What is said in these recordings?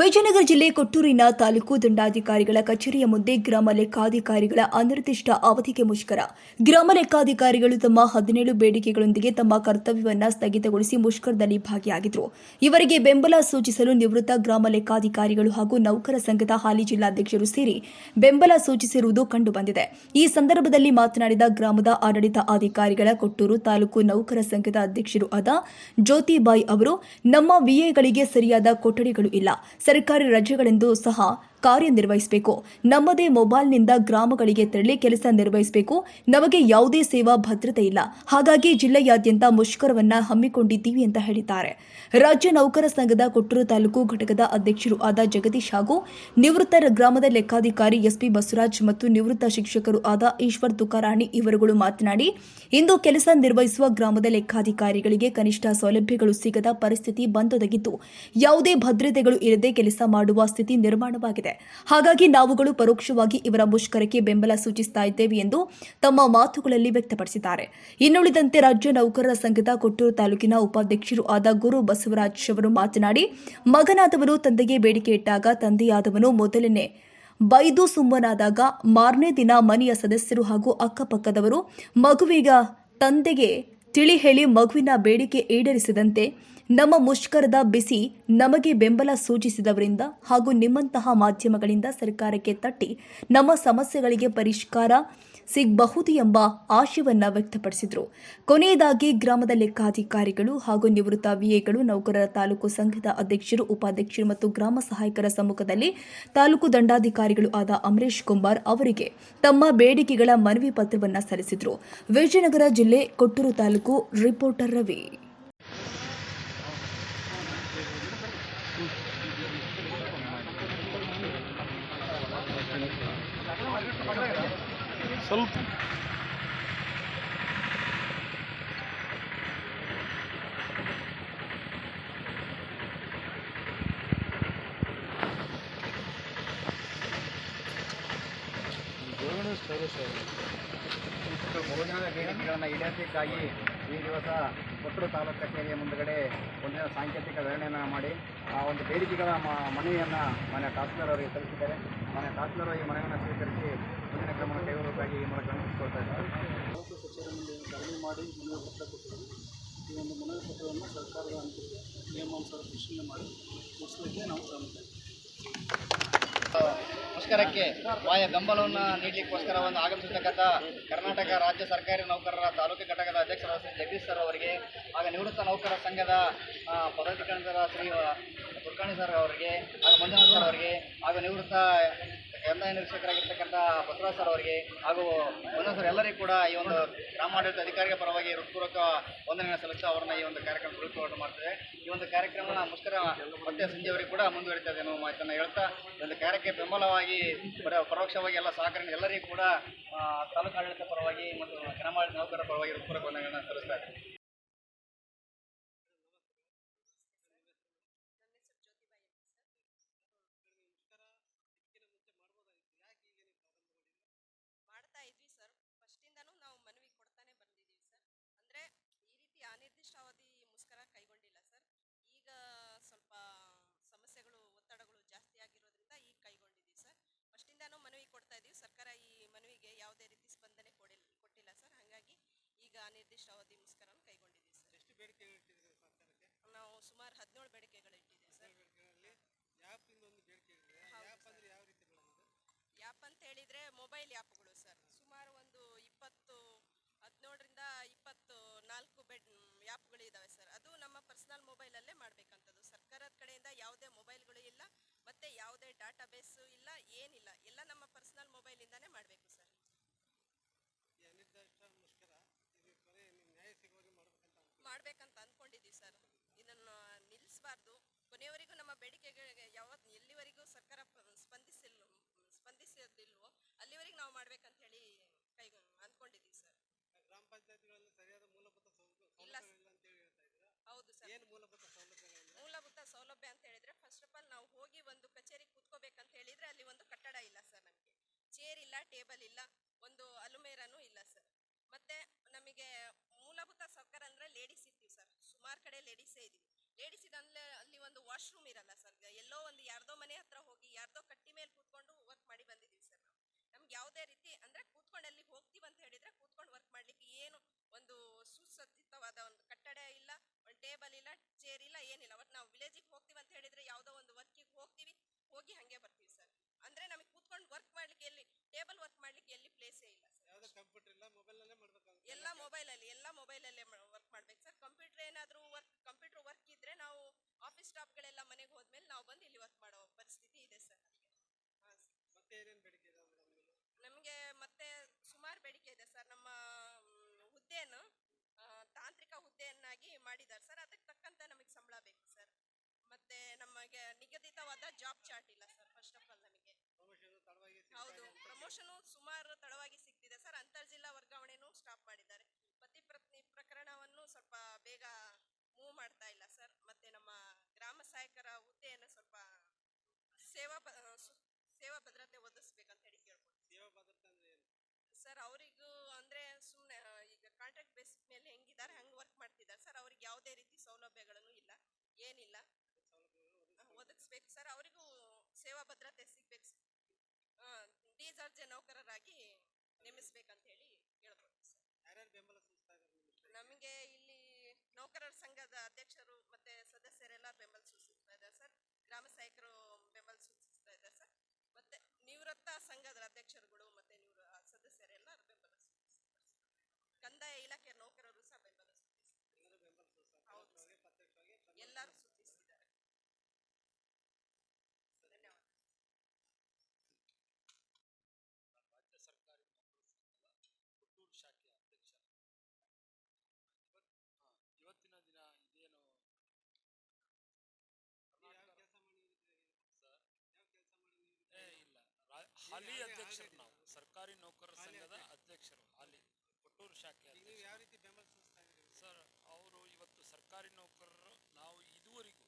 ವಿಜಯನಗರ ಜಿಲ್ಲೆ ಕೊಟ್ಟೂರಿನ ತಾಲೂಕು ದಂಡಾಧಿಕಾರಿಗಳ ಕಚೇರಿಯ ಮುಂದೆ ಗ್ರಾಮ ಲೆಕ್ಕಾಧಿಕಾರಿಗಳ ಅನಿರ್ದಿಷ್ಟ ಅವಧಿಗೆ ಮುಷ್ಕರ. ಗ್ರಾಮ ಲೆಕ್ಕಾಧಿಕಾರಿಗಳು ತಮ್ಮ ಹದಿನೇಳು ಬೇಡಿಕೆಗಳೊಂದಿಗೆ ತಮ್ಮ ಕರ್ತವ್ಯವನ್ನ ಸ್ಥಗಿತಗೊಳಿಸಿ ಮುಷ್ಕರದಲ್ಲಿ ಭಾಗಿಯಾಗಿದ್ದರು ಇವರಿಗೆ ಬೆಂಬಲ ಸೂಚಿಸಲು ನಿವೃತ್ತ ಗ್ರಾಮ ಲೆಕ್ಕಾಧಿಕಾರಿಗಳು ಹಾಗೂ ನೌಕರ ಸಂಘದ ಹಾಲಿ ಜಿಲ್ಲಾಧ್ಯಕ್ಷರು ಸೇರಿ ಬೆಂಬಲ ಸೂಚಿಸಿರುವುದು ಕಂಡುಬಂದಿದೆ. ಈ ಸಂದರ್ಭದಲ್ಲಿ ಮಾತನಾಡಿದ ಗ್ರಾಮದ ಆಡಳಿತ ಅಧಿಕಾರಿಗಳ ಕೊಟ್ಟೂರು ತಾಲೂಕು ನೌಕರ ಸಂಘದ ಅಧ್ಯಕ್ಷರು ಆದ ಜ್ಯೋತಿಬಾಯಿ ಅವರು, ನಮ್ಮ ವಿಎಗಳಿಗೆ ಸರಿಯಾದ ಕೊಠಡಿಗಳು ಇಲ್ಲ. ಸರ್ಕಾರಿ ರಜೆಗಳೆಂದು ಸಹ ಕಾರ್ಯನಿರ್ವಹಿಸಬೇಕು. ನಮ್ಮದೇ ಮೊಬೈಲ್ನಿಂದ ಗ್ರಾಮಗಳಿಗೆ ತೆರಳಿ ಕೆಲಸ ನಿರ್ವಹಿಸಬೇಕು. ನಮಗೆ ಯಾವುದೇ ಸೇವಾ ಭದ್ರತೆ ಇಲ್ಲ. ಹಾಗಾಗಿ ಜಿಲ್ಲೆಯಾದ್ಯಂತ ಮುಷ್ಕರವನ್ನ ಹಮ್ಮಿಕೊಂಡಿದ್ದೀವಿ ಅಂತ ಹೇಳಿದ್ದಾರೆ. ರಾಜ್ಯ ನೌಕರ ಸಂಘದ ಕೊಟ್ಟೂರು ತಾಲೂಕು ಘಟಕದ ಅಧ್ಯಕ್ಷರು ಆದ ಜಗದೀಶ್ ಹಾಗೂ ನಿವೃತ್ತ ಗ್ರಾಮದ ಲೆಕ್ಕಾಧಿಕಾರಿ ಎಸ್ಪಿ ಬಸವರಾಜ್ ಮತ್ತು ನಿವೃತ್ತ ಶಿಕ್ಷಕರು ಆದ ಈಶ್ವರ್ ತುಕಾರಾಣಿ ಇವರುಗಳು ಮಾತನಾಡಿ, ಇಂದು ಕೆಲಸ ನಿರ್ವಹಿಸುವ ಗ್ರಾಮದ ಲೆಕ್ಕಾಧಿಕಾರಿಗಳಿಗೆ ಕನಿಷ್ಠ ಸೌಲಭ್ಯಗಳು ಸಿಗದ ಪರಿಸ್ಥಿತಿ ಬಂದೊದಗಿದ್ದು, ಯಾವುದೇ ಭದ್ರತೆಗಳು ಇರದೆ ಕೆಲಸ ಮಾಡುವ ಸ್ಥಿತಿ ನಿರ್ಮಾಣವಾಗಿದೆ. ಹಾಗಾಗಿ ನಾವುಗಳು ಪರೋಕ್ಷವಾಗಿ ಇವರ ಮುಷ್ಕರಕ್ಕೆ ಬೆಂಬಲ ಸೂಚಿಸ್ತಾ ಇದ್ದೇವೆ ಎಂದು ತಮ್ಮ ಮಾತುಗಳಲ್ಲಿ ವ್ಯಕ್ತಪಡಿಸಿದ್ದಾರೆ. ಇನ್ನುಳಿದಂತೆ ರಾಜ್ಯ ನೌಕರರ ಸಂಘದ ಕೊಟ್ಟೂರು ತಾಲೂಕಿನ ಉಪಾಧ್ಯಕ್ಷರು ಆದ ಗುರು ಬಸವರಾಜ್ ಅವರು ಮಾತನಾಡಿ, ಮಗನಾದವನು ತಂದೆಗೆ ಬೇಡಿಕೆ ಇಟ್ಟಾಗ ತಂದೆಯಾದವನು ಮೊದಲನೇ ಬೈದು ಸುಮ್ಮನಾದಾಗ ಮಾರನೇ ದಿನ ಮನೆಯ ಸದಸ್ಯರು ಹಾಗೂ ಅಕ್ಕಪಕ್ಕದವರು ಮಗುವಿಗ ತಂದೆಗೆ ತಿಳಿ ಹೇಳಿ ಮಗುವಿನ ಬೇಡಿಕೆ ಈಡೇರಿಸಿದಂತೆ ನಮ್ಮ ಮುಷ್ಕರದ ಬಿಸಿ ನಮಗೆ ಬೆಂಬಲ ಸೂಚಿಸಿದವರಿಂದ ಹಾಗೂ ನಿಮ್ಮಂತಹ ಮಾಧ್ಯಮಗಳಿಂದ ಸರ್ಕಾರಕ್ಕೆ ತಟ್ಟಿ ನಮ್ಮ ಸಮಸ್ಯೆಗಳಿಗೆ ಪರಿಷ್ಕಾರ ಸಿಗಬಹುದು ಎಂಬ ಆಶಯವನ್ನು ವ್ಯಕ್ತಪಡಿಸಿದರು. ಕೊನೆಯದಾಗಿ ಗ್ರಾಮದ ಲೆಕ್ಕಾಧಿಕಾರಿಗಳು ಹಾಗೂ ನಿವೃತ್ತ ವಿಎಗಳು, ನೌಕರರ ತಾಲೂಕು ಸಂಘದ ಅಧ್ಯಕ್ಷರು, ಉಪಾಧ್ಯಕ್ಷರು ಮತ್ತು ಗ್ರಾಮ ಸಹಾಯಕರ ಸಮ್ಮುಖದಲ್ಲಿ ತಾಲೂಕು ದಂಡಾಧಿಕಾರಿಗಳು ಆದ ಅಮರೇಶ್ ಕುಮಾರ್ ಅವರಿಗೆ ತಮ್ಮ ಬೇಡಿಕೆಗಳ ಮನವಿ ಪತ್ರವನ್ನು ಸಲ್ಲಿಸಿದರು. ವಿಜಯನಗರ ಜಿಲ್ಲೆ ಕೊಟ್ಟೂರು ತಾಲೂಕು ರಿಪೋರ್ಟರ್ ರವಿ. ಸ್ವಲ್ಪ ಈಡೇರಿಸಲಿಕ್ಕಾಗಿ ಈ ದಿವಸ ಕೊಟ್ಟರು ತಾಲೂಕು ಕಚೇರಿಯ ಮುಂದುಗಡೆ ಒಂದಿನ ಸಾಂಕೇತಿಕ ಧರಣಿಯನ್ನು ಮಾಡಿ ಒಂದು ಬೇಡಿಕೆಗಳ ಮ- ಮನವಿಯನ್ನು ಮಾನ್ಯ ತಹಸೀಲ್ದಾರ್ ಅವರಿಗೆ ಸಲ್ಲಿಸಿದ್ದಾರೆ. ಮನೆ ತಹಸೀಲ್ದಾರ್ ಈ ಮನವಿಯನ್ನು ಸ್ವೀಕರಿಸಿ ಮುಂದಿನ ಕ್ರಮ ಕೈಗೊಳ್ಳಬೇಕಾಗಿ ಈ ಮೂಲಕ ವಿನಂತಿಸಿಕೊಳ್ತಾ ಇದ್ದಾರೆ ಕಚೇರಿ ಮುಂದೆ ಮಾಡಿ ಮನವಿ ಪತ್ರ ಕೊಟ್ಟಿದ್ದೀವಿ ಈ ಒಂದು ಮನವಿ ಪತ್ರವನ್ನು ಸರ್ಕಾರದ ನಿಯಮಾನುಸಾರ ಪರಿಶೀಲನೆ ಮಾಡಿ ಮುಗಿಸಲಿಕ್ಕೆ ನಾವು ಕ್ರಮ ಮುಷ್ಕರಕ್ಕೆ ವಾಯ ಬೆಂಬಲವನ್ನು ನೀಡಲಿಕ್ಕೋಸ್ಕರ ಒಂದು ಆಗಮಿಸಿರ್ತಕ್ಕಂಥ ಕರ್ನಾಟಕ ರಾಜ್ಯ ಸರ್ಕಾರಿ ನೌಕರರ ತಾಲೂಕು ಘಟಕದ ಅಧ್ಯಕ್ಷರಾದ ಶ್ರೀ ಜಗದೀಶ್ ಸರ್ ಅವರಿಗೆ ಆಗ ನಿವೃತ್ತ ನೌಕರರ ಸಂಘದ ಪದಾಧಿಕಾರಿಗಳ ಶ್ರೀ ತುರ್ಕಾಣಿ ಸರ್ ಅವರಿಗೆ, ಆಗ ಮಂಜುನಾಥ್ ಸರ್ ಅವರಿಗೆ, ಆಗ ನಿವೃತ್ತ ಕಂದಾಯ ನಿರೀಕ್ಷಕರಾಗಿರ್ತಕ್ಕಂಥ ಬಸವರಾಜ್ ಸರ್ ಅವರಿಗೆ ಹಾಗೂ ಸರ್ ಎಲ್ಲರಿಗೂ ಕೂಡ ಈ ಒಂದು ಗ್ರಾಮಾಡಳಿತ ಅಧಿಕಾರಿಗಳ ಪರವಾಗಿ ಹೃತ್ಪೂರ್ವಕ ವಂದನೆಯನ್ನು ಸಲ್ಲಿಸಿ ಅವರನ್ನ ಈ ಒಂದು ಕಾರ್ಯಕ್ರಮ ಸುರಕ್ಷಿತವಾಗಿ ಮಾಡ್ತೇವೆ ಈ ಒಂದು ಕಾರ್ಯಕ್ರಮನ ಮುಷ್ಕರ ಮತ್ತೆ ಸಂಜೆವರೆಗೂ ಕೂಡ ಮುಂದುವರಿತದೆ ಅನ್ನೋ ಮಾತನ್ನು ಹೇಳ್ತಾ ಈ ಒಂದು ಕಾರ್ಯಕ್ಕೆ ಬೆಂಬಲವಾಗಿ, ಪರ- ಪರೋಕ್ಷವಾಗಿ ಎಲ್ಲ ಸಹಕಾರ ಎಲ್ಲರಿಗೂ ಕೂಡ ತಾಲೂಕಾಡಳಿತ ಪರವಾಗಿ ಮತ್ತು ಗ್ರಾಮಾಡಳಿತ ನೌಕರರ ಪರವಾಗಿ ಹೃತ್ಪೂರ್ವಕ ವಂದನೆಗಳನ್ನು ಸಲ್ಲಿಸ್ತಾ ಇದ್ದೇವೆ ಮಾಡ್ತಾ ಇದ್ವಿ ಸರ್ ಫಸ್ಟಿಂದನೂ ನಾವು ಮನವಿ ಕೊಡ್ತಾನೆ ಬಂದಿದ್ದೀವಿ ಸರ್ ಅಂದರೆ ಈ ರೀತಿ ಅನಿರ್ದಿಷ್ಟಾವಧಿ ಮುಷ್ಕರ ಕೈಗೊಂಡಿಲ್ಲ ಸರ್ ಈಗ ಸ್ವಲ್ಪ ಸಮಸ್ಯೆಗಳು ಒತ್ತಡಗಳು ಜಾಸ್ತಿ ಆಗಿರೋದ್ರಿಂದ ಈಗ ಕೈಗೊಂಡಿದ್ದೀವಿ ಸರ್ ಫಸ್ಟಿಂದನೂ ಮನವಿ ಕೊಡ್ತಾ ಇದ್ದೀವಿ ಸರ್ಕಾರ ಈ ಮನವಿಗೆ ಯಾವುದೇ ರೀತಿ ಸ್ಪಂದನೆ ಕೊಡಿಲ್ಲ ಕೊಟ್ಟಿಲ್ಲ ಸರ್. ಹಾಗಾಗಿ ಈಗ ಅನಿರ್ದಿಷ್ಟಾವಧಿ ಮುಷ್ಕರನ ಕೈಗೊಂಡಿದ್ದೀವಿ ಸರ್. ಎಷ್ಟು ಸರ್ಕಾರಕ್ಕೆ? ನಾವು ಸುಮಾರು ಹದಿನೇಳು ಬೇಡಿಕೆಗಳು ಇಟ್ಟಿದ್ದೀವಿ ಸರ್. ಬೇಡಿಕೆ ಯಾಪ್ ಅಂತ ಹೇಳಿದ್ರೆ ಮೊಬೈಲ್ ಆ್ಯಪ್ಗಳು ಸರ್. ಸುಮಾರು ಒಂದು ಇಪ್ಪತ್ತು ಹದಿನೇಳರಿಂದ ಇಪ್ಪತ್ತು ನಾಲ್ಕು ಬೆಡ್ ಯಾಪ್ಗಳು ಇದಾವೆ ಸರ್. ಅದು ನಮ್ಮ ಪರ್ಸನಲ್ ಮೊಬೈಲಲ್ಲೇ ಮಾಡಬೇಕಂಥದ್ದು ಸರ್ಕಾರದ ಕಡೆಯಿಂದ ಯಾವುದೇ ಮೊಬೈಲ್ಗಳು ಇಲ್ಲ ಮತ್ತೆ ಯಾವುದೇ ಡಾಟಾ ಬೇಸು ಇಲ್ಲ ಏನಿಲ್ಲ. ಎಲ್ಲ ನಮ್ಮ ಪರ್ಸನಲ್ ಮೊಬೈಲಿಂದಾನೇ ಮಾಡಬೇಕು ಸರ್ ಈ ಅನಿರ್ದಿಷ್ಟ ಮುಷ್ಕರ ಇದು ಕೊನೆ ನೀವು ನ್ಯಾಯ ಸಿಗುವವರೆಗೆ ಮಾಡಬೇಕಂತ ಅನ್ಕೊಂಡು ಮಾಡ್ಬೇಕಂತ ಅನ್ಕೊಂಡಿದ್ದೀವಿ ಸರ್ ಇದನ್ನು ನಿಲ್ಲಿಸಬಾರ್ದು ಕೊನೆಯವರೆಗೂ ನಮ್ಮ ಬೇಡಿಕೆಗಳಿಗೆ ಯಾವತ್ತು ಎಲ್ಲಿವರೆಗೂ ಸರ್ಕಾರ ಸ್ಪಂದಿಸಿಲ್ ಸ್ಪಂದಿಸೋದಿಲ್ವೋ ಅಲ್ಲಿವರೆಗೆ ನಾವು ಮಾಡ್ಬೇಕಂತ ಹೇಳಿ ಕೈ ಅಂದ್ಕೊಂಡಿದ್ದೀವಿ ಸರ್. ಗ್ರಾಮ ಪಂಚಾಯತ್ಗಳಲ್ಲಿ ಸರಿಯಾದ ಮೂಲಭೂತ ಹೌದು ಸರ್. ಏನು ಮೂಲಭೂತ ಸೌಲಭ್ಯ ಮೂಲಭೂತ ಸೌಲಭ್ಯ ಅಂತ ಹೇಳಿದ್ರೆ ಫಸ್ಟ್ ಆಫ್ ಆಲ್ ನಾವು ಹೋಗಿ ಒಂದು ಕಚೇರಿ ಕೂತ್ಕೋಬೇಕಂತ ಹೇಳಿದ್ರೆ ಅಲ್ಲಿ ಒಂದು ಕಟ್ಟಡ ಇಲ್ಲ ಸರ್ ನಮಗೆ. ಚೇರ್ ಇಲ್ಲ ಟೇಬಲ್ ಇಲ್ಲ ಒಂದು ಅಲುಮೇರನೂ ಇಲ್ಲ ಸರ್. ಮತ್ತೆ ನಮಗೆ ಮೂಲಭೂತ ಸೌಕರ್ಯ ಅಂದ್ರೆ ಲೇಡೀಸ್ ಇದ್ದೀವಿ ಸರ್. ಸುಮಾರು ಕಡೆ ಲೇಡೀಸೇ ಇದೀವಿ ಲೇಡೀಸ್ ಇದಂದ್ರೆ ಅಲ್ಲಿ ಒಂದು ವಾಶ್ರೂಮ್ ಇರಲ್ಲ ಸರ್. ಎಲ್ಲೋ ಒಂದು ಯಾರ್ದೋ ಮನೆ ಹತ್ರ ಹೋಗಿ ಯಾರ್ದೋ ಕಟ್ಟಿ ಮೇಲೆ ಕೂತ್ಕೊಂಡು ವರ್ಕ್ ಮಾಡಿ ಬಂದಿದ್ದೀವಿ ಸರ್ ನಾವು. ನಮ್ಗೆ ಯಾವುದೇ ರೀತಿ ಅಂದ್ರೆ ಕೂತ್ಕೊಂಡು ಅಲ್ಲಿ ಹೋಗ್ತೀವಿ ಅಂತ ಹೇಳಿದ್ರೆ ಕೂತ್ಕೊಂಡು ವರ್ಕ್ ಮಾಡ್ಲಿಕ್ಕೆ ಏನು ಒಂದು ಸುಸಜ್ಜಿತವಾದ ಒಂದು ಕಟ್ಟಡ ಇಲ್ಲ ಒಂದು ಟೇಬಲ್ ಇಲ್ಲ ಚೇರ್ ಇಲ್ಲ ಏನಿಲ್ಲ. ಒಟ್ಟು ನಾವು ವಿಲೇಜಿಗೆ ಹೋಗ್ತೀವಿ ಅಂತ ಹೇಳಿದ್ರೆ ಯಾವುದೋ ಒಂದು ವರ್ಕಿಗೆ ಹೋಗ್ತೀವಿ ಹೋಗಿ ಹಾಗೆ ಬರ್ತೀವಿ ಸರ್. ಅಂದ್ರೆ ನಮಗೆ ಕೂತ್ಕೊಂಡು ವರ್ಕ್ ಮಾಡ್ಲಿಕ್ಕೆ ಎಲ್ಲಿ ಟೇಬಲ್ ವರ್ಕ್ ಮಾಡ್ಲಿಕ್ಕೆ ಎಲ್ಲಿ ಪ್ಲೇಸೇ ಇಲ್ಲ ಸರ್. ಕಂಪ್ಯೂಟರ್ ಇಲ್ಲ ಮೊಬೈಲಲ್ಲೇ ಮಾಡ್ಬೇಕು ಎಲ್ಲ ಮೊಬೈಲಲ್ಲಿ ಎಲ್ಲ ಮೊಬೈಲಲ್ಲೇ ವರ್ಕ್ ಮಾಡ್ಬೇಕು ಸರ್. ಕಂಪ್ಯೂಟರ್ ಏನಾದರೂ ವರ್ಕ್ ಆಫೀಸ್ ಸ್ಟಾಫ್ಗಳೆಲ್ಲ ಮನೆಗೆ ಹೋದ್ಮೇಲೆ ನಾವು ಬಂದು ಇಲ್ಲಿ ವರ್ಕ್ ಮಾಡೋ ಪರಿಸ್ಥಿತಿ ಇದೆ ಸರ್ ಮತ್ತೆ ಏನೇನು ಬೇಡಿಕೆ ಇದೆ ನಮಗೆ ಮತ್ತೆ ಸುಮಾರು ಬೇಡಿಕೆ ಇದೆ ಸರ್. ನಮ್ಮ ಹುದ್ದೆಯನ್ನು ತಾಂತ್ರಿಕ ಹುದ್ದೆಯನ್ನಾಗಿ ಮಾಡಿದ್ದಾರೆ ಸರ್. ಅದಕ್ಕೆ ತಕ್ಕಂತೆ ನಮಗೆ ಸಂಬಳ ಬೇಕು ಸರ್. ಮತ್ತೆ ನಮಗೆ ನಿಗದಿತವಾದ ಜಾಬ್ ಚಾರ್ಟ್ ಇಲ್ಲ ಸರ್ ಫಸ್ಟ್ ಆಫ್ ಆಲ್ ನಮಗೆ. ಹೌದು ಪ್ರಮೋಷನು ಸುಮಾರು ತಡವಾಗಿ ಸಿಗ್ತಿದೆ ಸರ್. ಅಂತರ್ಜಿಲ್ಲಾ ವರ್ಗಾವಣೆನೂ ಸ್ಟಾಪ್ ಮಾಡಿದ್ದಾರೆ. ಪತಿ ಪ್ರಕರಣವನ್ನು ಸ್ವಲ್ಪ ಬೇಗ ಮೂವ್ ಮಾಡ್ತಾ ಇಲ್ಲ ಸರ್. ಮತ್ತೆ ನಮ್ಮ ಸಹಾಯಕರ ಹುದ್ದೆಯನ್ನು ಸ್ವಲ್ಪ ಸೇವಾ ಬ- ಸು- ಸೇವಾ ಭದ್ರತೆ ಒದಗಿಸ್ಬೇಕಂತ ಹೇಳಿ ಕೇಳ್ಬೋದು ಸೇವಾ ಭದ್ರತೆ ಅಂದ್ರೆ ಏನು? ಸರ್ ಅವರಿಗೂ ಅಂದ್ರೆ ಸುಮ್ಮನೆ ಈಗ ಕಾಂಟ್ರಾಕ್ಟ್ ಬೇಸ್ ಮೇಲೆ ಹೆಂಗಿದ್ದಾರೆ ಹಂಗೆ ವರ್ಕ್ ಮಾಡ್ತಿದ್ದಾರೆ. ಸರ್ ಅವ್ರಿಗೆ ಯಾವುದೇ ರೀತಿ ಸೌಲಭ್ಯಗಳನ್ನು ಇಲ್ಲ ಏನಿಲ್ಲ. ಸೌಲಭ್ಯಗಳು ಒದಗಿಸ್ಬೇಕು. ಸರ್ ಅವರಿಗೂ ಸೇವಾ ಭದ್ರತೆ ಸಿಗ್ಬೇಕು. ಸರ್ ಡಿಜಾರ್ಜೆ ನೌಕರರಾಗಿ ನೇಮಿಸ್ಬೇಕಂತ ಹೇಳಿ ಹೇಳ್ಬೋದು ಸರ್. ಯಾರ್ಯಾರು ಬೆಂಬಲ ಸೂಚಿಸ್ತಾ ನಮಗೆ ಇಲ್ಲಿ ನೌಕರರ ಸಂಘದ ಅಧ್ಯಕ್ಷರು ಮತ್ತೆ ಸದಸ್ಯರೆಲ್ಲ ಬೆಂಬಲ ಸೂಚಿಸ್ತಾ ಇದ್ದಾರೆ ಸರ್ ಗ್ರಾಮ ಸಹಾಯಕರು ಬೆಂಬಲ ಸೂಚಿಸ್ತಾ ಇದ್ದಾರೆ ಸರ್ ಮತ್ತೆ ನಿವೃತ್ತ ಸಂಘದ ಅಧ್ಯಕ್ಷರುಗಳು ಮತ್ತೆ ನಿವೃ ಆ, ಸದಸ್ಯರೆಲ್ಲ ಬೆಂಬಲ ಸೂಚಿಸ್ತಾರೆ ಸರ್. ಕಂದಾಯ ಇಲಾಖೆ ನೌಕರರು ಸಹ ಬೆಂಬಲ ಸೂಚಿಸ್ತಾರೆ ಎಲ್ಲರೂ ಬೆಂಬಲ ಸೂಚಿಸ್ತಾರೆ ಹೌದು. ಪರೋಕ್ಷವಾಗಿ, ಪ್ರತ್ಯಕ್ಷವಾಗಿ ಬೆಂಬಲ ಎಲ್ಲರೂ ಸೂಚಿಸಿದ್ದಾರೆ ಧನ್ಯವಾದ ನಾನು ರಾಜ್ಯ ಸರ್ಕಾರಿ ನೌಕರರ ಸಂಘದ ಪುತ್ತೂರು ಶಾಖೆಯ ಅಧ್ಯಕ್ಷ ಇವತ್ ಹಾ, ಇವತ್ತಿನ ದಿನ ಇದೇನು ನೀವು ಯಾವ ಕರ್ನಾಟಕ ಕೆಲಸ ಮಾಡಿ ನಿವೃತ್ತಿ ಸರ್ ಯಾವ ಕೆಲಸ ಮಾಡಿ ನಿವೃತ್ತಿ ಏ ಇಲ್ಲ ರಾ- ಹಾಲಿ ಅಧ್ಯಕ್ಷರು ನಾವು. ಸರ್ಕಾರಿ ನೌಕರರ ಸಂಘದ ಅಧ್ಯಕ್ಷರು. ಹಾಲಿ ಕೊಟ್ಟೂರು ಶಾಖೆ ಸರ್ ಅವರು ಇವತ್ತು ಸರ್ಕಾರಿ ನೌಕರರು ನಾವು ಇದುವರೆಗೂ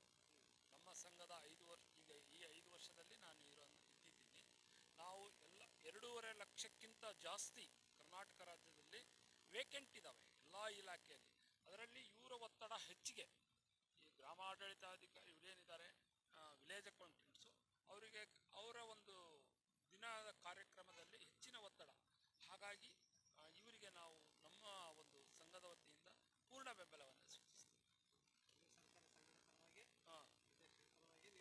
ನಮ್ಮ ಸಂಘದ ಐದು ವರ್ಷ ಈಗ ಈ ಐದು ವರ್ಷದಲ್ಲಿ ನಾನು ಇರೋ ಇದ್ದಿದ್ದೀನಿ ನಾವು ಎಲ್ಲ ಎರಡೂವರೆ ಲಕ್ಷಕ್ಕಿಂತ ಜಾಸ್ತಿ ಕರ್ನಾಟಕ ರಾಜ್ಯದಲ್ಲಿ ವೇಕೆಂಟ್ ಇದ್ದಾವೆ ಎಲ್ಲ ಇಲಾಖೆಯಲ್ಲಿ. ಅದರಲ್ಲಿ ಇವರ ಒತ್ತಡ ಹೆಚ್ಚಿಗೆ. ಈ ಗ್ರಾಮಾಡಳಿತಾಧಿಕಾರಿ ಇವರೇನಿದ್ದಾರೆ ವಿಲೇಜ್ ಅಕೌಂಟೆಂಟ್ಸು ಅವರಿಗೆ ಅವರ ಒಂದು ದಿನದ ಕಾರ್ಯಕ್ರಮದಲ್ಲಿ ಹೆಚ್ಚಿನ ಒತ್ತಡ. ಹಾಗಾಗಿ ಇವರಿಗೆ ನಾವು ನಮ್ಮ ಒಂದು ಸಂಘದ ವತಿಯಿಂದ ಪೂರ್ಣ ಬೆಂಬಲವನ್ನು ಸೂಚಿಸ್ತೀವಿ.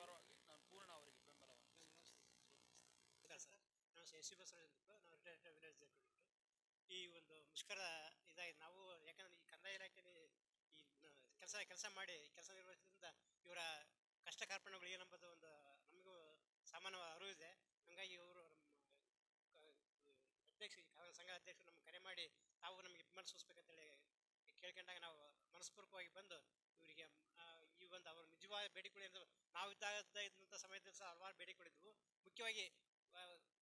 ಪರವಾಗಿ ನಾನು ಪೂರ್ಣ ಅವರಿಗೆ ಬೆಂಬಲವನ್ನು. ಸರ್ ಈ ಒಂದು ಮುಷ್ಕರ ಇದಾಗಿ ನಾವು ಯಾಕಂದ್ರೆ ಈ ಕಂದಾಯ ಇಲಾಖೆಯಲ್ಲಿ ಈ ಕೆಲಸ ಕೆಲಸ ಮಾಡಿ, ಕೆಲಸ ನಿರ್ವಹಿಸಿದ್ರಿಂದ ಇವರ ಕಷ್ಟ ಕಾರ್ಪಣ್ಯಗಳು ಏನಂಬುದು ಒಂದು ನಮಗೂ ಸಾಮಾನ್ಯ ಅರಿವಿದೆ ಹಂಗಾಗಿ ಇವರು ನಮ್ಮ ಅಧ್ಯಕ್ಷ ಸಂಘ ಅಧ್ಯಕ್ಷರು ನಮ್ಗೆ ಕರೆ ಮಾಡಿ ತಾವು ನಮಗೆ ಬೆಂಬಲ ಸೂಚಿಸ್ಬೇಕಂತೇಳಿ ಕೇಳ್ಕೊಂಡಾಗ ನಾವು ಮನಸ್ಪೂರ್ವಕವಾಗಿ ಬಂದು ಇವರಿಗೆ ಈ ಒಂದು ಅವರ ನಿಜವಾದ ಬೇಡಿಕೆಗಳು ನಾವು ಇದ್ದಾಗ ಇದ್ದಂಥ ಸಮಯದಲ್ಲಿ ಸಹ ಹಲವಾರು ಬೇಡಿಕೆಗಳಿದ್ವು ಮುಖ್ಯವಾಗಿ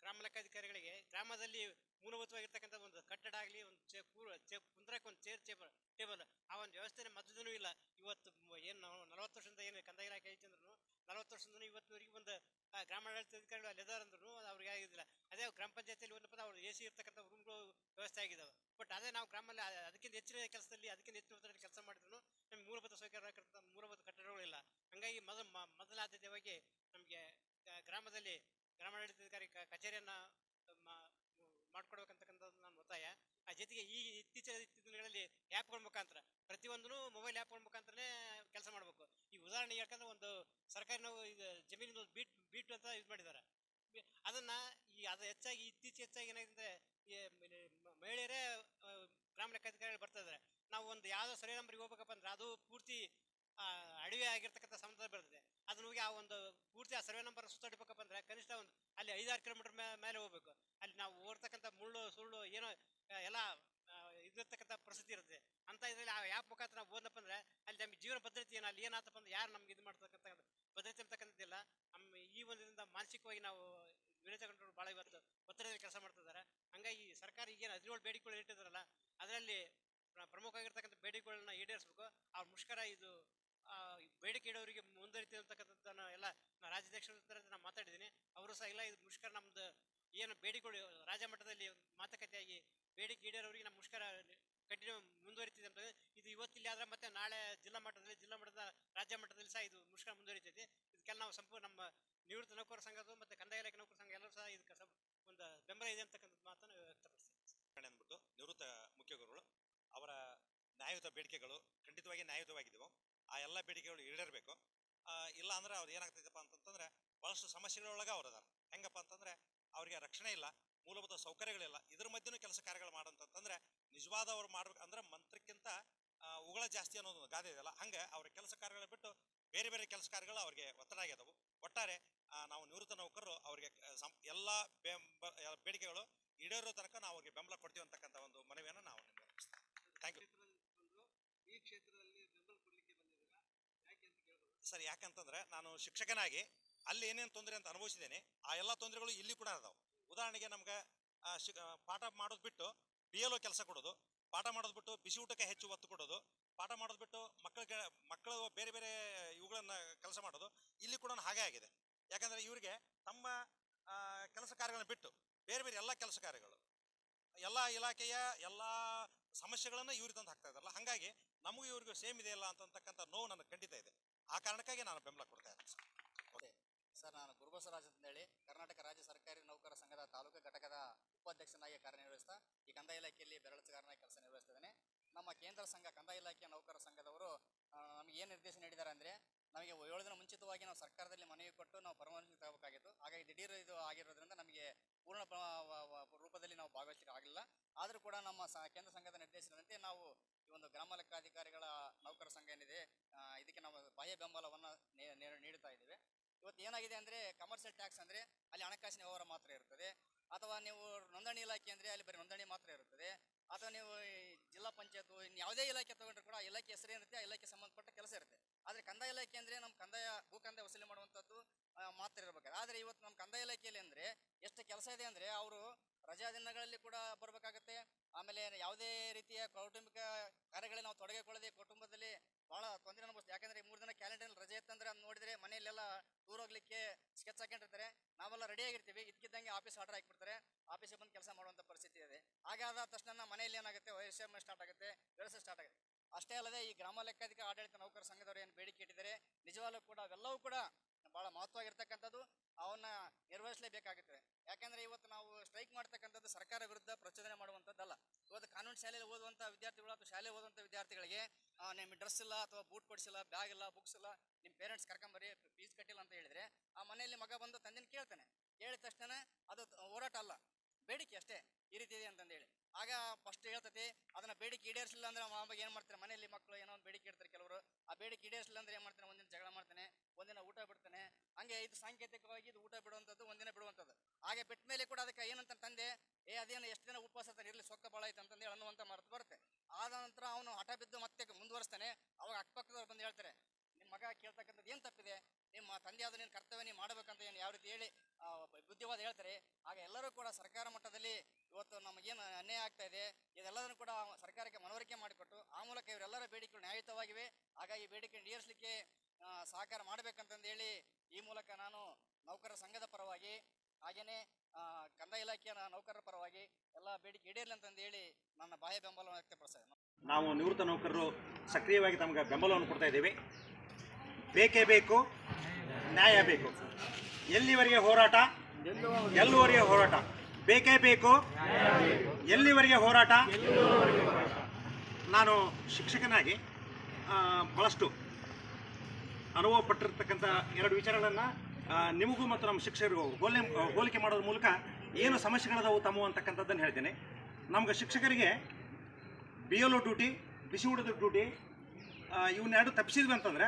ಗ್ರಾಮ ಲೆಕ್ಕಾಧಿಕಾರಿಗಳಿಗೆ ಗ್ರಾಮದಲ್ಲಿ ಮೂಲಭೂತವಾಗಿರ್ತಕ್ಕಂಥ ಒಂದು ಕಟ್ಟಡ ಆಗಲಿ, ಒಂದು ಚೇ ಕೂರ ಕುಂದ್ರಕ್ಕೆ ಒಂದು ಚೇರ್ ಚೇಬಲ್ ಟೇಬಲ್, ಆ ಒಂದು ವ್ಯವಸ್ಥೆನೇ ಮೊದಲು ಇಲ್ಲ. ಇವತ್ತು ಏನು ನಾವು ನಲವತ್ತು ವರ್ಷದಿಂದ ಏನು ಕಂದಾಯ ಇಲಾಖೆ ಐತೆ ಅಂದ್ರೂ ನಲವತ್ತು ವರ್ಷದಿಂದ ಇವತ್ತಿನವರೆಗೆ ಒಂದು ಗ್ರಾಮಾಡಳಿತ ಅಧಿಕಾರಿಗಳು ಅಲ್ಲಿ ಅದಾರ ಅಂದ್ರು ಅದು ಅವ್ರಿಗೆ ಆಗಿದ್ದಿಲ್ಲ. ಅದೇ ಗ್ರಾಮ ಪಂಚಾಯತಿಯಲ್ಲಿ ಪದ, ಅವ್ರು ಎ ಸಿ ಇರ್ತಕ್ಕಂಥ ರೂಮ್ಗಳು ವ್ಯವಸ್ಥೆ ಆಗಿದ್ದಾವೆ ಬಟ್ ಅದೇ ನಾವು ಗ್ರಾಮಲ್ಲಿ ಅದಕ್ಕಿಂತ ಹೆಚ್ಚಿನ ಕೆಲಸದಲ್ಲಿ, ಅದಕ್ಕಿಂತ ಹೆಚ್ಚಿನ ಒತ್ತಡದಲ್ಲಿ ಕೆಲಸ ಮಾಡಿದ್ರು ನಮಗೆ ಮೂಲಭೂತ ಸೌಕರ್ಯ ಮೂಲಭೂತ ಕಟ್ಟಡಗಳಿಲ್ಲ ಹಂಗಾಗಿ ಮೊದಲ ಮೊದಲ ಆದ್ಯತೆಯಾಗಿ ನಮಗೆ ಗ್ರಾಮದಲ್ಲಿ ಗ್ರಾಮಾಡಳಿತಾಧಿಕಾರಿ ಅಧಿಕಾರಿ ಕಚೇರಿಯನ್ನ ಮಾಡ್ಕೊಡ್ಬೇಕಂತಕ್ಕಂಥದ್ದು ನನ್ನ ಒತ್ತಾಯ. ಆ ಜೊತೆಗೆ ಈ ಇತ್ತೀಚಿನ ದಿನಗಳಲ್ಲಿ ಆ್ಯಪ್ಗಳ ಮುಖಾಂತರ ಪ್ರತಿಯೊಂದೂ ಮೊಬೈಲ್ ಆ್ಯಪ್ಗಳ ಮುಖಾಂತರನೇ ಕೆಲಸ ಮಾಡಬೇಕು. ಈ ಉದಾಹರಣೆ ಯಾಕಂದ್ರೆ ಒಂದು ಸರ್ಕಾರಿ ನಾವು ಈಗ ಜಮೀನಿನ ಒಂದು ಬೀಟ್ ಬೀಟ್ ಅಂತ ಇದು ಮಾಡಿದ್ದಾರೆ. ಅದನ್ನು ಈ ಅದು ಹೆಚ್ಚಾಗಿ ಇತ್ತೀಚೆಗೆ ಹೆಚ್ಚಾಗಿ ಏನಾಗಿದೆ ಈ ಮಹಿಳೆಯರೇ ಆ, ಗ್ರಾಮ ಲೆಕ್ಕಾಧಿಕಾರಿಗಳು ಬರ್ತಾ ನಾವು ಒಂದು ಯಾವುದೋ ಸರ್ವೆ ನಂಬರ್ಗೆ ಹೋಗ್ಬೇಕಪ್ಪ ಅಂದ್ರೆ ಅದು ಪೂರ್ತಿ ಅಡಿವೆ ಆಗಿರ್ತಕ್ಕಂಥ ಸಮುದ್ರ ಬರ್ತದೆ. ಅದನ್ನ ಹೋಗಿ ಆ ಒಂದು ಪೂರ್ತಿ ಆ ಸರ್ವೆ ನಂಬರ್ ಸುತ್ತಾಡಬೇಕಪ್ಪ ಅಂದ್ರೆ ಕನಿಷ್ಠ ಒಂದು ಅಲ್ಲಿ ಐದಾರು ಕಿಲೋಮೀಟರ್ ಮೇಲೆ ಹೋಗ್ಬೇಕು. ಅಲ್ಲಿ ನಾವು ಓಡ್ತಕ್ಕಂಥ ಮುಳ್ಳು ಸುಳ್ಳು ಏನೋ ಎಲ್ಲ ಇದಿರ್ತಕ್ಕಂಥ ಪರಿಸ್ಥಿತಿ ಇರುತ್ತೆ. ಅಂತ ಇದರಲ್ಲಿ ಆ ಆ್ಯಪ್ ಮುಖಾಂತರ ನಾವು ಓದಪ್ಪ ಅಂದ್ರೆ ಅಲ್ಲಿ ನಮ್ಮ ಜೀವನ ಭದ್ರತೆ ಏನು ಅಲ್ಲಿ ಏನಾತಪ್ಪ ಅಂದ್ರೆ ಯಾರು ನಮ್ಗೆ ಇದು ಮಾಡ್ತಕ್ಕಂಥ ಭದ್ರತೆ ಇರ್ತಕ್ಕಂಥದ್ದಿಲ್ಲ ನಮ್ಮ ಈ ಒಂದು ಇದರಿಂದ ಮಾನಸಿಕವಾಗಿ ನಾವು ವಿರೋಧ ಕಂಡು ಭಾಳ ಇವತ್ತು ಒತ್ತಡದಲ್ಲಿ ಕೆಲಸ ಮಾಡ್ತಿದ್ದಾರೆ ಹಂಗಾಗಿ ಸರ್ಕಾರ ಈಗೇನು ಹದಿನೇಳು ಬೇಡಿಕೆಗಳು ಇಟ್ಟಿದ್ದಾರಲ್ಲ ಅದರಲ್ಲಿ ಪ್ರ- ಪ್ರಮುಖವಾಗಿರ್ತಕ್ಕಂಥ ಬೇಡಿಕೆಗಳನ್ನ ಈಡೇರಿಸ್ಬೇಕು. ಅವ್ರ ಮುಷ್ಕರ ಇದು ಬೇಡಿಕೆ ಇಡೋರಿಗೆ ಮುಂದುವರಿತಿ ಅಂತಕ್ಕಂಥದ್ದನ್ನು ಎಲ್ಲ ರಾಜ್ಯಾಧ್ಯಕ್ಷರ ಹತ್ರ ನಾನು ಮಾತಾಡಿದ್ದೀನಿ. ಅವರು ಸಹ ಇಲ್ಲ, ಇದು ಮುಷ್ಕರ ನಮ್ದು ಏನು ಬೇಡಿಕೆಗಳು ರಾಜ್ಯ ಮಟ್ಟದಲ್ಲಿ ಮಾತುಕತೆಯಾಗಿ ಬೇಡಿಕೆ ಈಡೇರೋರಿಗೆ ನಮ್ಮ ಮುಷ್ಕರ ಕಂಟಿನ್ಯೂ ಮುಂದುವರಿತಿದೆ ಅಂತ ಇದು ಇವತ್ತಿಲ್ಲ ಆದ್ರೆ ಮತ್ತೆ ನಾಳೆ ಜಿಲ್ಲಾ ಮಟ್ಟದಲ್ಲಿ, ಜಿಲ್ಲಾ ಮಟ್ಟದ ರಾಜ್ಯ ಮಟ್ಟದಲ್ಲಿ ಸಹ ಇದು ಮುಷ್ಕರ ಮುಂದುವರಿತೈತಿ. ಇದಕ್ಕೆಲ್ಲ ನಾವು ಸಂಪೂರ್ಣ ನಮ್ಮ ನಿವೃತ್ತ ನೌಕರ ಸಂಘದ ಮತ್ತೆ ಕಂದಾಯ ಇಲಾಖೆ ನೌಕರ ಸಂಘ ಎಲ್ಲರೂ ಸಹ ಇದಕ್ಕೆ ಒಂದು ಬೆಂಬಲ ಇದೆ ಅಂತಕ್ಕಂಥದ್ದು ಮಾತನ್ನು ವ್ಯಕ್ತಪಡಿಸ್ತೀವಿ ಅಂದ್ಬಿಟ್ಟು ನಿವೃತ್ತ ಮುಖ್ಯ ಗುರುಗಳು ಅವರ ನ್ಯಾಯಯುತ ಬೇಡಿಕೆಗಳು ಖಂಡಿತವಾಗಿ ನ್ಯಾಯಯುತವಾಗಿದ್ದವು. ಆ ಎಲ್ಲ ಬೇಡಿಕೆಗಳು ಈಡೇರಬೇಕು. ಇಲ್ಲ ಅಂದ್ರೆ ಅವ್ರು ಏನಾಗ್ತೈತಪ್ಪ ಅಂತಂತಂದ್ರೆ ಭಾಳಷ್ಟು ಸಮಸ್ಯೆಗಳೊಳಗೆ ಅವ್ರು ಅದಾರ. ಹೆಂಗಪ್ಪ ಅಂತಂದ್ರೆ ಅವರಿಗೆ ರಕ್ಷಣೆ ಇಲ್ಲ ಮೂಲಭೂತ ಸೌಕರ್ಯಗಳಿಲ್ಲ ಇದ್ರ ಮಧ್ಯೆನೂ ಕೆಲಸ ಕಾರ್ಯಗಳು ಮಾಡಂತಂತಂದ್ರೆ ನಿಜವಾದ ಅವ್ರು ಮಾಡ್ಬೇಕು ಅಂದ್ರೆ ಮಂತ್ರಕ್ಕಿಂತ ಉಗಳ ಜಾಸ್ತಿ ಅನ್ನೋದು ಒಂದು ಗಾದೆ ಇದೆಯಲ್ಲ ಹಂಗೆ ಅವ್ರ ಕೆಲಸ ಕಾರ್ಯಗಳ ಬಿಟ್ಟು ಬೇರೆ ಬೇರೆ ಕೆಲಸ ಕಾರ್ಯಗಳು ಅವ್ರಿಗೆ ಒತ್ತಡ ಆಗ್ಯದವು. ಒಟ್ಟಾರೆ ನಾವು ನಿವೃತ್ತ ನೌಕರರು ಅವ್ರಿಗೆ ಎಲ್ಲಾ ಸಂ ಎಲ್ಲ ಬೆಂಬ ಎಲ್ಲ ಬೇಡಿಕೆಗಳು ಈಡೇರೋ ತನಕ ನಾವು ಅವ್ರಿಗೆ ಬೆಂಬಲ ಕೊಡ್ತೀವಿ ಅಂತಕ್ಕಂಥ ಒಂದು ಮನವಿಯನ್ನು ನಾವು ಥ್ಯಾಂಕ್ ಯು ಈ ಕ್ಷೇತ್ರದಲ್ಲಿ ಬೆಂಬಲ ಕೊಡಲಿಕ್ಕೆ ಸರ್ ಯಾಕಂತಂದ್ರೆ ನಾನು ಶಿಕ್ಷಕನಾಗಿ ಅಲ್ಲಿ ಏನೇನು ತೊಂದರೆ ಅಂತ ಅನುಭವಿಸಿದ್ದೇನೆ, ಆ ಎಲ್ಲ ತೊಂದರೆಗಳು ಇಲ್ಲಿ ಕೂಡ ಅದಾವೆ. ಉದಾಹರಣೆಗೆ ನಮ್ಗೆ ಪಾಠ ಮಾಡೋದು ಬಿಟ್ಟು ಬಿ ಎಲ್ ಕೆಲಸ ಕೊಡೋದು, ಪಾಠ ಮಾಡೋದು ಬಿಟ್ಟು ಬಿಸಿ ಊಟಕ್ಕೆ ಹೆಚ್ಚು ಒತ್ತು ಕೊಡೋದು, ಪಾಠ ಮಾಡೋದು ಬಿಟ್ಟು ಮಕ್ಕಳಿಗೆ ಮಕ್ಕಳು ಬೇರೆ ಬೇರೆ ಇವುಗಳನ್ನು ಕೆಲಸ ಮಾಡೋದು, ಇಲ್ಲಿ ಕೂಡ ಹಾಗೆ ಆಗಿದೆ. ಯಾಕಂದ್ರೆ ಇವರಿಗೆ ತಮ್ಮ ಕೆಲಸ ಕಾರ್ಯಗಳನ್ನ ಬಿಟ್ಟು ಬೇರೆ ಬೇರೆ ಎಲ್ಲ ಕೆಲಸ ಕಾರ್ಯಗಳು, ಎಲ್ಲ ಇಲಾಖೆಯ ಎಲ್ಲ ಸಮಸ್ಯೆಗಳನ್ನು ಇವ್ರಿಗೆ ತಂದು ಹಾಕ್ತಾ ಇದ್ದಾರಲ್ಲ, ಹಾಗಾಗಿ ನಮಗೂ ಇವ್ರಿಗೂ ಸೇಮ್ ಇದೆಯಲ್ಲ ಅಂತಕ್ಕಂಥ ನೋವು ನನಗೆ ಖಂಡಿತ ಇದೆ. ಆ ಕಾರಣಕ್ಕಾಗಿ ನಾನು ಬೆಂಬಲ ಕೊಡ್ತಾ ಇದ್ದೀನಿ ಸರ್, ನಾನು ಗುರುಬಸವರಾಜ್ ಅಂತೇಳಿ ಕರ್ನಾಟಕ ರಾಜ್ಯ ಸರ್ಕಾರಿ ನೌಕರ ಸಂಘದ ತಾಲೂಕು ಘಟಕದ ಉಪಾಧ್ಯಕ್ಷನಾಗಿ ಕಾರ್ಯನಿರ್ವಹಿಸ್ತಾ ಈ ಕಂದಾಯ ಇಲಾಖೆಯಲ್ಲಿ ಬೆರಳಚುಗಾರನಾಗಿ ಕೆಲಸ ನಿರ್ವಹಿಸ್ತಿದ್ದೇನೆ. ನಮ್ಮ ಕೇಂದ್ರ ಸಂಘ, ಕಂದಾಯ ಇಲಾಖೆಯ ನೌಕರ ಸಂಘದವರು ನಮಗೆ ಏನು ನಿರ್ದೇಶನ ನೀಡಿದ್ದಾರೆ ಅಂದರೆ, ನಮಗೆ ಏಳು ದಿನ ಮುಂಚಿತವಾಗಿ ನಾವು ಸರ್ಕಾರದಲ್ಲಿ ಮನವಿ ಕೊಟ್ಟು ನಾವು ಪರಮಾನುಮತಿ ತಗೋಬೇಕಾಗಿತ್ತು. ಹಾಗಾಗಿ ದಿಢೀರ್ ಇದು ಆಗಿರೋದ್ರಿಂದ ನಮಗೆ ಪೂರ್ಣ ರೂಪದಲ್ಲಿ ನಾವು ಭಾಗವಹಿಸಲಿಕ್ಕೆ ಆಗಲಿಲ್ಲ ಆದರೂ ಕೂಡ ನಮ್ಮ ಕೇಂದ್ರ ಸಂಘದ ನಿರ್ದೇಶನದಂತೆ ನಾವು ಈ ಒಂದು ಗ್ರಾಮ ಲೆಕ್ಕಾಧಿಕಾರಿಗಳ ನೌಕರ ಸಂಘ ಏನಿದೆ ಇದಕ್ಕೆ ನಾವು ಬಾಹ್ಯ ಬೆಂಬಲವನ್ನು ನೀಡುತ್ತಾ ಇದ್ದೇವೆ. ಇವತ್ತು ಏನಾಗಿದೆ ಅಂದರೆ ಕಮರ್ಷಿಯಲ್ ಟ್ಯಾಕ್ಸ್ ಅಂದರೆ ಅಲ್ಲಿ ಹಣಕಾಸಿನ ವ್ಯವಹಾರ ಮಾತ್ರ ಇರ್ತದೆ. ಅಥವಾ ನೀವು ನೋಂದಣಿ ಇಲಾಖೆ ಅಂದರೆ ಅಲ್ಲಿ ಬರೀ ನೋಂದಣಿ ಮಾತ್ರ ಇರುತ್ತದೆ ಅಥವಾ ನೀವು ಜಿಲ್ಲಾ ಪಂಚಾಯತ್ ಇನ್ನು ಯಾವುದೇ ಇಲಾಖೆ ತಗೊಂಡ್ರೆ ಕೂಡ ಇಲಾಖೆ ಹೆಸರು ಇರುತ್ತೆ, ಆ ಇಲಾಖೆ ಸಂಬಂಧಪಟ್ಟ ಕೆಲಸ ಇರುತ್ತೆ. ಆದರೆ ಕಂದಾಯ ಇಲಾಖೆ ಅಂದರೆ ನಮ್ಮ ಕಂದಾಯ ಭೂ ಕಂದಾಯ ವಸೂಲಿ ಮಾಡುವಂಥದ್ದು ಮಾತ್ರ ಇರಬೇಕಾದ್ರೆ. ಆದರೆ ಇವತ್ತು ನಮ್ಮ ಕಂದಾಯ ಇಲಾಖೆಯಲ್ಲಿ ಅಂದರೆ ಎಷ್ಟು ಕೆಲಸ ಇದೆ ಅಂದರೆ ಅವರು ರಜಾ ದಿನಗಳಲ್ಲಿ ಕೂಡ ಬರಬೇಕಾಗತ್ತೆ. ಆಮೇಲೆ ಯಾವುದೇ ರೀತಿಯ ಕೌಟುಂಬಿಕ ಕಾರ್ಯಗಳಲ್ಲಿ ನಾವು ತೊಡಗಿಕೊಳ್ಳದೆ ಕುಟುಂಬದಲ್ಲಿ ಭಾಳ ತೊಂದರೆ ಅನುಭವಿಸ್ತೀವಿ. ಯಾಕಂದ್ರೆ ಈ ಮೂರು ದಿನ ಕ್ಯಾಲೆಂಡರ್ ರಜೆ ಇತ್ತಂದ್ರೆ ಅದ್ ನೋಡಿದ್ರೆ ಮನೆಯಲ್ಲೆಲ್ಲ ದೂರ ಹೋಗ್ಲಿಕ್ಕೆ ಸ್ಕೆಚ್ ಹಾಕೊಂಡಿರ್ತಾರೆ ನಾವೆಲ್ಲ ರೆಡಿ ಆಗಿರ್ತೀವಿ. ಇದಕ್ಕಿದ್ದಂಗೆ ಆಫೀಸ್ ಆರ್ಡರ್ ಹಾಕಿಬಿಡ್ತಾರೆ. ಆಫೀಸಿಗೆ ಬಂದು ಕೆಲಸ ಮಾಡುವಂಥ ಪರಿಸ್ಥಿತಿ ಇದೆ. ಹಾಗಾದ ತಕ್ಷಣ ಮನೆಯಲ್ಲಿ ಏನಾಗುತ್ತೆ? ವಯಸ್ಸೇ ಸ್ಟಾರ್ಟ್ ಆಗುತ್ತೆ. ವ್ಯವಸ್ಥೆ ಸ್ಟಾರ್ಟ್ ಆಗುತ್ತೆ. ಅಷ್ಟೇ ಅಲ್ಲದೆ ಈ ಗ್ರಾಮ ಲೆಕ್ಕಾಧಿಕ ಆಡಳಿತ ನೌಕರ ಸಂಘದವರು ಏನು ಬೇಡಿಕೆ ಇಟ್ಟಿದ್ದಾರೆ? ನಿಜವಾಗ್ಲೂ ಕೂಡ ಅವೆಲ್ಲವೂ ಕೂಡ ಬಹಳ ಮಹತ್ವವಾಗಿರ್ತಕ್ಕಂಥದ್ದು ಅವನ್ನ ನಿರ್ವಹಿಸಲೇಬೇಕಾಗುತ್ತದೆ ಯಾಕಂದ್ರೆ ಇವತ್ತು ನಾವು ಸ್ಟ್ರೈಕ್ ಮಾಡ್ತಕ್ಕಂಥದ್ದು ಸರ್ಕಾರ ವಿರುದ್ಧ ಪ್ರಚೋದನೆ ಮಾಡುವಂಥದ್ದಲ್ಲ. ಇವತ್ತು ಕಾನೂನು ಶಾಲೆಯಲ್ಲಿ ಓದುವಂಥ ವಿದ್ಯಾರ್ಥಿಗಳು ಅಥವಾ ಶಾಲೆ ಓದುವಂಥ ವಿದ್ಯಾರ್ಥಿಗಳಿಗೆ ನಿಮ್ಮ ಡ್ರೆಸ್ ಇಲ್ಲ ಅಥವಾ ಬೂಟ್ ಕೊಡಿಸಿಲ್ಲ, ಬ್ಯಾಗ್ ಇಲ್ಲ, ಬುಕ್ಸ್ ಇಲ್ಲ ನಿಮ್ಮ ಪೇರೆಂಟ್ಸ್ ಕರ್ಕೊಂಬರಿ, ಫೀಸ್ ಕಟ್ಟಿಲ್ಲ ಅಂತ ಹೇಳಿದ್ರೆ, ಆ ಮನೆಯಲ್ಲಿ ಮಗ ಬಂದು ತಂದಿನ ಕೇಳ್ತಾನೆ. ಕೇಳಿದ ತಕ್ಷಣ ಅದು ಹೋರಾಟ ಅಲ್ಲ. ಬೇಡಿಕೆ ಅಷ್ಟೇ ಈ ರೀತಿ ಇದೆ ಅಂತಂದೇಳಿ ಆಗ ಫಸ್ಟ್ ಹೇಳ್ತತಿ, ಅದನ್ನ ಬೇಡಿಕೆ ಈಡೇರಿಸಿಲ್ಲ ಅಂದ್ರೆ ಅವಾಗ ಏನು ಮಾಡ್ತಾರೆ? ಮನೆಯಲ್ಲಿ ಮಕ್ಕಳು ಏನೋ ಒಂದು ಬೇಡಿಕೆ ಇಡ್ತಾರೆ ಕೆಲವರು. ಆ ಬೇಡಿಕೆ ಈಡೇರಿಸಿಲ್ಲ ಅಂದ್ರೆ ಏನು ಮಾಡ್ತಾನೆ? ಒಂದಿನ ಜಗಳ ಮಾಡ್ತಾನೆ ಒಂದಿನ ಊಟ ಬಿಡ್ತಾನೆ. ಹಂಗೆ ಇದು ಸಾಂಕೇತಿಕವಾಗಿ ಇದು ಊಟ ಬಿಡುವಂಥದ್ದು ಒಂದಿನ ಬಿಡುವಂಥದ್ದು ಹಾಗೆ ಬಿಟ್ಟ ಮೇಲೆ ಕೂಡ ಅದಕ್ಕೆ ಏನಂತ ತಂದೆ, ಏ, ಅದೇನು ಎಷ್ಟು ದಿನ ಉಪವಾಸ ಅಂತ ಇರಲಿ, ಸೊಕ್ಕ ಭಾಳ ಐತೆ ಅಂತಂದೇಳಿ ಅನ್ನುವಂಥ ಮಾತು ಬರುತ್ತೆ. ಆದ ನಂತರ ಅವನು ಹಠ ಬಿದ್ದು ಮತ್ತೆ ಮುಂದುವರಿಸ್ತಾನೆ. ಅವಾಗ ಅಕ್ಕಪಕ್ಕದವ್ರು ಬಂದು ಹೇಳ್ತಾರೆ ಮಗ ಕೇಳ್ತಕ್ಕಂಥದ್ದು ಏನು ತಪ್ಪಿದೆ? ನಿಮ್ಮ ತಂದೆಯಾದ ನೀನು ಕರ್ತವ್ಯ ನೀವು ಮಾಡಬೇಕಂತ ಏನು ಯಾವ ರೀತಿ ಹೇಳಿ ಬುದ್ಧಿವಾದ ಹೇಳ್ತಾರೆ. ಆಗ ಎಲ್ಲರೂ ಕೂಡ ಸರ್ಕಾರ ಮಟ್ಟದಲ್ಲಿ ಇವತ್ತು ನಮಗೇನು ಅನ್ಯಾಯ ಆಗ್ತಾ ಇದೆ, ಇದೆಲ್ಲದನ್ನು ಕೂಡ ಸರ್ಕಾರಕ್ಕೆ ಮನವರಿಕೆ ಮಾಡಿಕೊಟ್ಟು, ಆ ಮೂಲಕ ಇವರೆಲ್ಲರ ಬೇಡಿಕೆಗಳು ನ್ಯಾಯಯುತವಾಗಿವೆ. ಹಾಗಾಗಿ ಈ ಬೇಡಿಕೆ ಈಡೇರಿಸಲಿಕ್ಕೆ ಸಹಕಾರ ಮಾಡಬೇಕಂತಂದು ಹೇಳಿ ಈ ಮೂಲಕ ನಾನು ನೌಕರರ ಸಂಘದ ಪರವಾಗಿ ಹಾಗೆಯೇ ಕಂದಾಯ ಇಲಾಖೆಯ ನೌಕರರ ಪರವಾಗಿ ಎಲ್ಲ ಬೇಡಿಕೆ ಈಡೇರಲಿ ಅಂತಂದು ಹೇಳಿ ನನ್ನ ಬಾಹ್ಯ ಬೆಂಬಲವನ್ನು ವ್ಯಕ್ತಪಡಿಸ್ತೇನೆ. ನಾವು ನಿವೃತ್ತ ನೌಕರರು ಸಕ್ರಿಯವಾಗಿ ತಮಗೆ ಬೆಂಬಲವನ್ನು ಕೊಡ್ತಾ ಇದ್ದೀವಿ. ಬೇಕೇ ಬೇಕು, ನ್ಯಾಯ ಬೇಕು. ಎಲ್ಲಿವರೆಗೆ ಹೋರಾಟ? ಎಲ್ಲುವರೆಗೆ ಹೋರಾಟ? ಬೇಕೇ ಬೇಕು, ಎಲ್ಲಿವರೆಗೆ ಹೋರಾಟ? ನಾನು ಶಿಕ್ಷಕನಾಗಿ ಭಾಳಷ್ಟು ಅನುಭವ ಪಟ್ಟಿರ್ತಕ್ಕಂಥ ಎರಡು ವಿಚಾರಗಳನ್ನು ನಿಮಗೂ ಮತ್ತು ನಮ್ಮ ಶಿಕ್ಷಕರಿಗೂ ಹೋಲಿ, ಹೋಲಿಕೆ ಮಾಡೋದ್ರ ಮೂಲಕ ಏನು ಸಮಸ್ಯೆಗಳಿದಾವೆ ತಮ್ಮವು ಅಂತಕ್ಕಂಥದ್ದನ್ನು ಹೇಳ್ತೇನೆ. ನಮ್ಗೆ ಶಿಕ್ಷಕರಿಗೆ ಬಿ ಎಲ್ ಡ್ಯೂಟಿ ಬಿಸಿ ಊಟದ ಡ್ಯೂಟಿ ಇವನ್ನೆರಡು ತಪ್ಪಿಸಿದ್ವಿ ಅಂತಂದರೆ